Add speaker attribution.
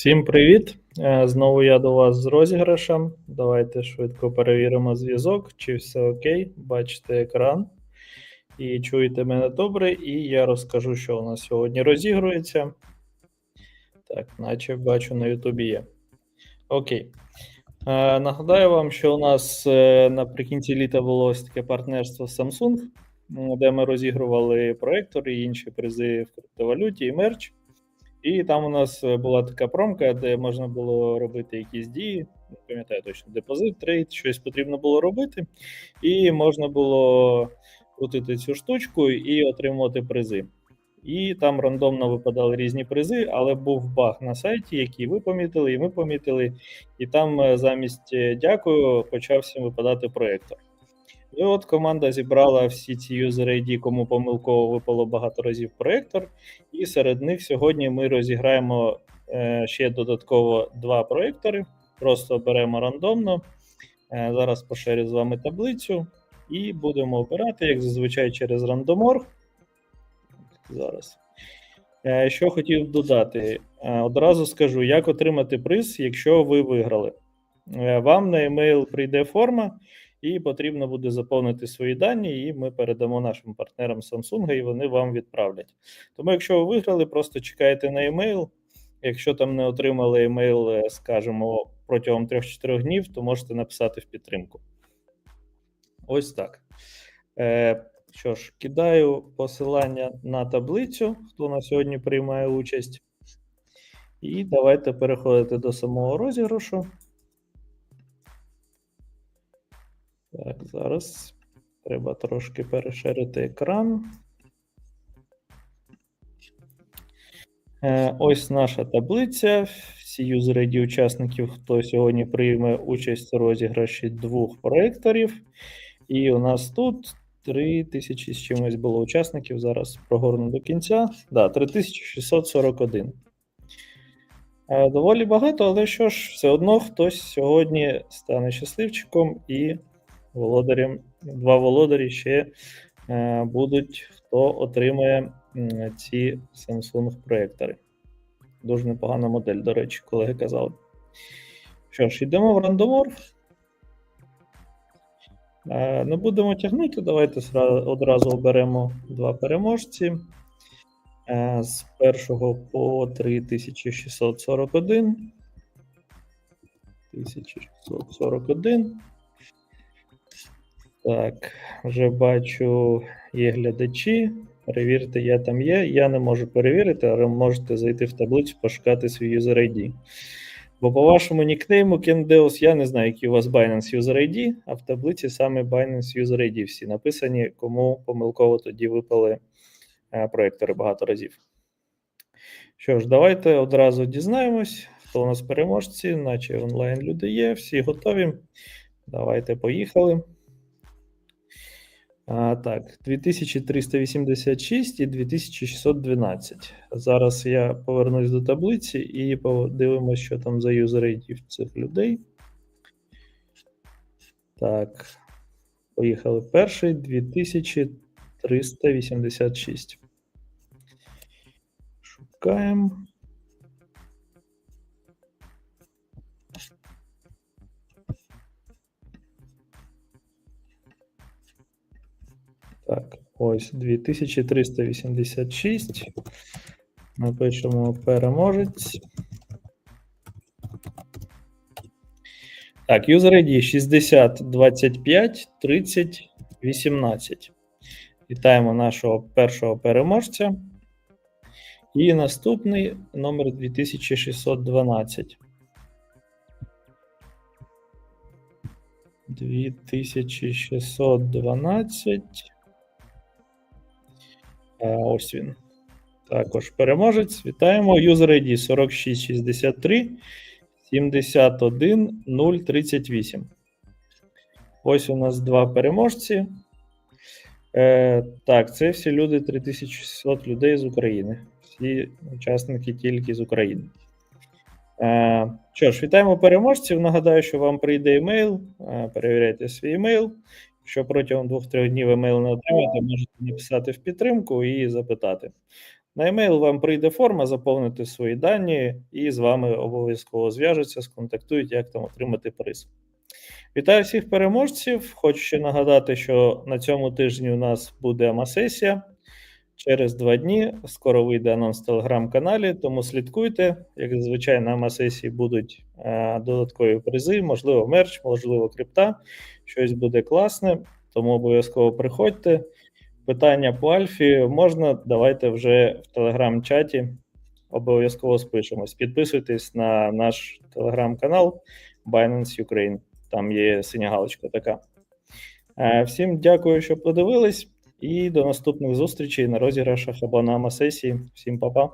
Speaker 1: Всім привіт! Е, Знову я до вас з розіграшем. Давайте швидко перевіримо зв'язок, чи все окей. Бачите екран і чуєте мене добре, і я розкажу, що у нас сьогодні розігрується. Так, наче бачу на Ютубі є. Окей. Е, Нагадаю вам, що у нас е, наприкінці літа було ось таке партнерство з Samsung, де ми розігрували проектори і інші призи в криптовалюті і мерч. І там у нас е, була така промка, де можна було робити якісь дії. Не пам'ятаю точно, депозит, трейд, щось потрібно було робити, і можна було крутити цю штучку і отримувати призи. І там рандомно випадали різні призи, але був баг на сайті, який ви помітили, і ми помітили. І там е, замість е, дякую почав всім випадати проєктор. І от команда зібрала всі ці юзер ID, кому помилково випало багато разів проєктор. І серед них сьогодні ми розіграємо е, ще додатково два проєктори. Просто беремо рандомно. Е, зараз поширю з вами таблицю і будемо обирати, як зазвичай, через рандомор. Зараз. Е, що хотів додати, Е, одразу скажу, як отримати приз, якщо ви виграли. Е, Вам на емейл прийде форма, і потрібно буде заповнити свої дані, і ми передамо нашим партнерам Samsung, і вони вам відправлять. Тому, якщо ви виграли, просто чекайте на емейл. Якщо там не отримали емейл, е, скажімо, протягом 3-4 днів, то можете написати в підтримку. Ось так. Е, що ж, кидаю посилання на таблицю, хто на сьогодні приймає участь. І давайте переходити до самого розіграшу. Зараз треба трошки переширити екран. Е, Ось наша таблиця. Всі юзери ID учасників, хто сьогодні прийме участь у розіграші двох проєкторів. І у нас тут 3000 з чимось було учасників. Зараз прогорну до кінця. Да, 3641. Е, Доволі багато, але що ж, все одно хтось сьогодні стане щасливчиком і володарем. Два володарі ще е, будуть, хто отримає ці Samsung проєктори. Дуже непогана модель, до речі, колеги казали. Що ж, йдемо в рандоморф. Е, Не будемо тягнути, давайте одразу оберемо два переможці. Е, З першого по 3641. 1641. Так, вже бачу, є глядачі. Перевірте, я там є. Я не можу перевірити, але можете зайти в таблицю, пошукати свій user ID. Бо по вашому нікнейму Kendeos я не знаю, який у вас Binance User ID, а в таблиці саме Binance User ID всі написані, кому помилково тоді випали е, проєктори багато разів. Що ж, давайте одразу дізнаємось, хто у нас переможці, наче онлайн люди є, всі готові. Давайте поїхали. А, так, 2386 і 2612. Зараз я повернусь до таблиці і подивимося, що там за юзер ID в цих людей. Так, поїхали перший 2386. Шукаємо. Так, ось 2386. Напишемо переможець. Так, user ID 60 25 30 18. Вітаємо нашого першого переможця. І наступний номер 2612. 2612. А, Ось він. Також переможець. Вітаємо. User ID 4663 71 038. Ось у нас два переможці. Е, так, це всі люди 3600 людей з України. Всі учасники тільки з України. Е, що ж, вітаємо переможців. Нагадаю, що вам прийде емейл. Е, перевіряйте свій емейл. Якщо протягом 2-3 днів емейл не отримаєте, можете написати в підтримку і запитати. На емейл вам прийде форма, заповнити свої дані, і з вами обов'язково зв'яжуться, сконтактують, як там отримати приз. Вітаю всіх переможців. Хочу ще нагадати, що на цьому тижні у нас буде АМА-сесія. Через два дні скоро вийде анонс в телеграм-каналі, тому слідкуйте. Як зазвичай на АМА-сесії будуть е, додаткові призи, можливо, мерч, можливо, крипта. Щось буде класне, тому обов'язково приходьте. Питання по Альфі можна. Давайте вже в телеграм-чаті обов'язково спишемось. Підписуйтесь на наш телеграм-канал Binance Ukraine. Там є синя галочка така. Е, Всім дякую, що подивились, і до наступних зустрічей на розіграшах або на сесії. Всім па-па.